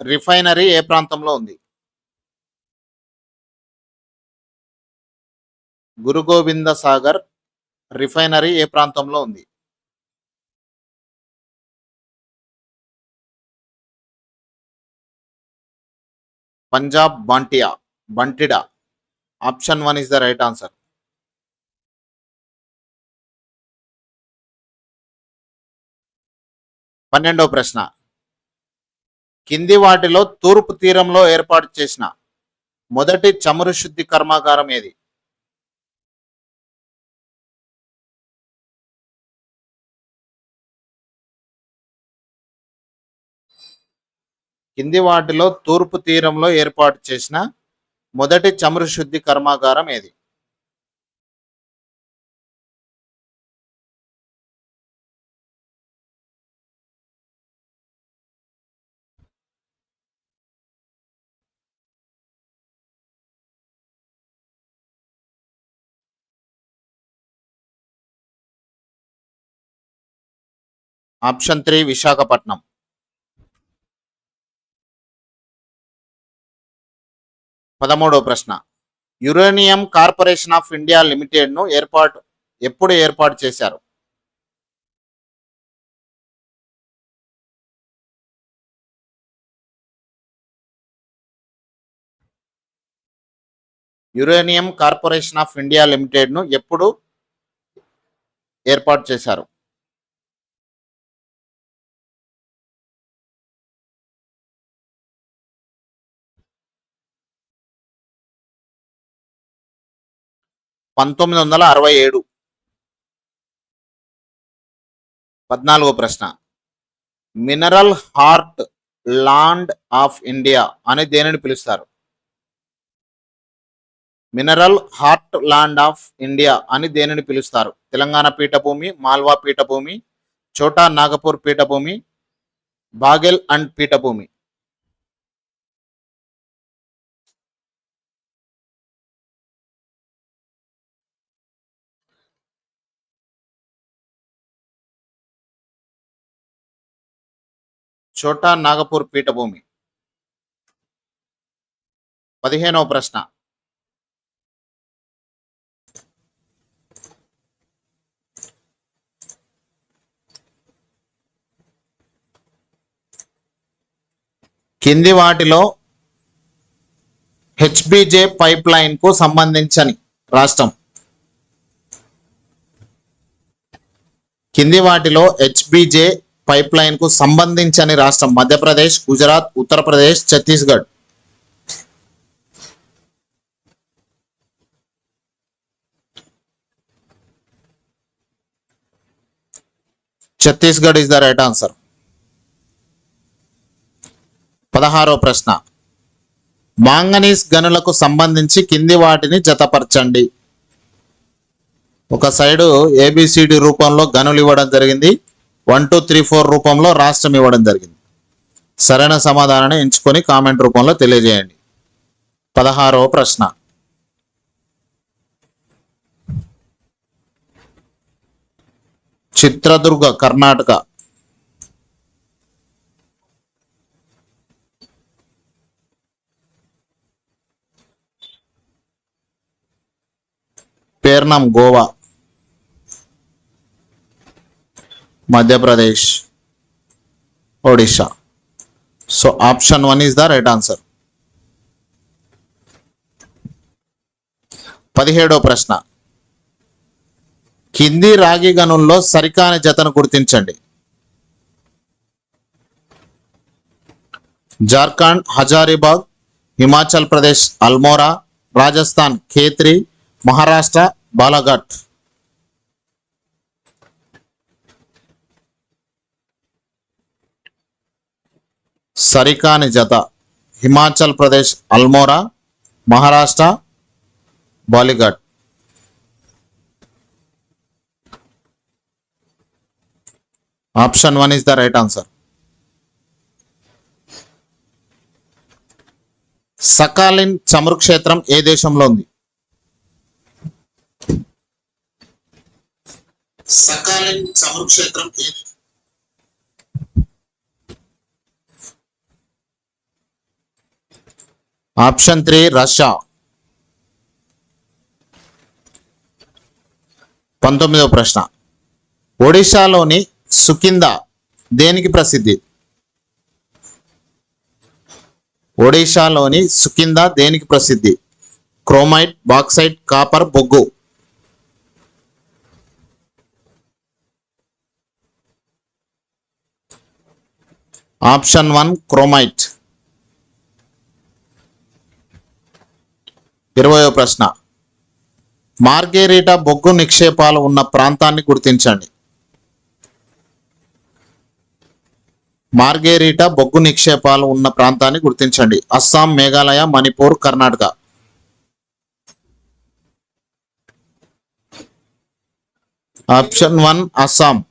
Refinery ఏ ప్రాంతంలో ఉంది? గురు గోవింద సాగర్ రిఫైనరీ ఏ ప్రాంతంలో ఉంది? Punjab బాంటియా Bathinda. Option one is the right answer. పన్నెండవ ప్రశ్న. కింది వాటిలో తూర్పు తీరంలో ఏర్పాటు చేసిన మొదటి చమురు శుద్ధి కర్మాగారం ఏది? కింది వాటిలో తూర్పు తీరంలో ఏర్పాటు చేసిన మొదటి చమురు శుద్ధి కర్మాగారం ఏది? Option three Visakhapatnam. పదమూడవ ప్రశ్న. యురేనియం కార్పొరేషన్ ఆఫ్ ఇండియా లిమిటెడ్ను ఏర్పాటు ఎప్పుడు ఏర్పాటు చేశారు? యురేనియం కార్పొరేషన్ ఆఫ్ ఇండియా లిమిటెడ్ను ఎప్పుడు ఏర్పాటు చేశారు? పంతొమ్మిది వందల అరవై ఏడు. పద్నాలుగో ప్రశ్న. Mineral heartland of India అని దేనిని పిలుస్తారు? Mineral heartland of India అని దేనిని పిలుస్తారు? తెలంగాణ పీఠభూమి మాల్వా పీఠభూమి చోటా నాగపూర్ పీఠభూమి బాగెల్ అండ్ పీఠభూమి. చోటా నాగపూర్ పీఠభూమి. పదిహేనవ ప్రశ్న. కింది వాటిలో హెచ్బిజే పైప్ లైన్కు సంబంధించని రాష్ట్రం. కింది వాటిలో హెచ్బిజే పైప్ లైన్కు సంబంధించని రాష్ట్రం Madhya Pradesh Gujarat Uttar Pradesh Chhattisgarh. Chhattisgarh is the right answer. పదహారో ప్రశ్న. మాంగనీస్ గనులకు సంబంధించి కింది వాటిని జతపరచండి. ఒక సైడు ఏబిసిడి రూపంలో గనులు ఇవ్వడం జరిగింది. వన్ టూ త్రీ ఫోర్ రూపంలో రాష్ట్రం ఇవ్వడం జరిగింది. సరైన సమాధానాన్ని ఎంచుకొని కామెంట్ రూపంలో తెలియజేయండి. పదహారవ ప్రశ్న. Chitradurga Karnataka. Pernem Goa. Madhya Pradesh Odisha so option one is the right answer పదిహేడో ప్రశ్న. కింది రాగి గనుల్లో సరికాని జతను గుర్తించండి. జార్ఖండ్ హజారీబాగ్ హిమాచల్ ప్రదేశ్ అల్మోరా రాజస్థాన్ ఖేత్రి మహారాష్ట్ర బాలాఘాట్. సరికాని జత. Himachal Pradesh Almora Maharashtra Balaghat. Option one is the right answer. Sakhalin చమురు క్షేత్రం ఏ దేశంలో ఉంది? సకాలిన్ చమురు క్షేత్రం ఏ ఆప్షన్ త్రీ రష్యా. పంతొమ్మిదవ ప్రశ్న. ఒడిశాలోని సుకింద దేనికి ప్రసిద్ధి? ఒడిశాలోని సుకింద దేనికి ప్రసిద్ధి? క్రోమైట్ బాక్సైట్ కాపర్ బొగ్గు. Option one chromite. ఇరవయో ప్రశ్న. మార్గేరిటా బొగ్గు నిక్షేపాలు ఉన్న ప్రాంతాన్ని గుర్తించండి. మార్గేరిటా బొగ్గు నిక్షేపాలు ఉన్న ప్రాంతాన్ని గుర్తించండి. Assam Meghalaya Manipur Karnataka. Option one Assam.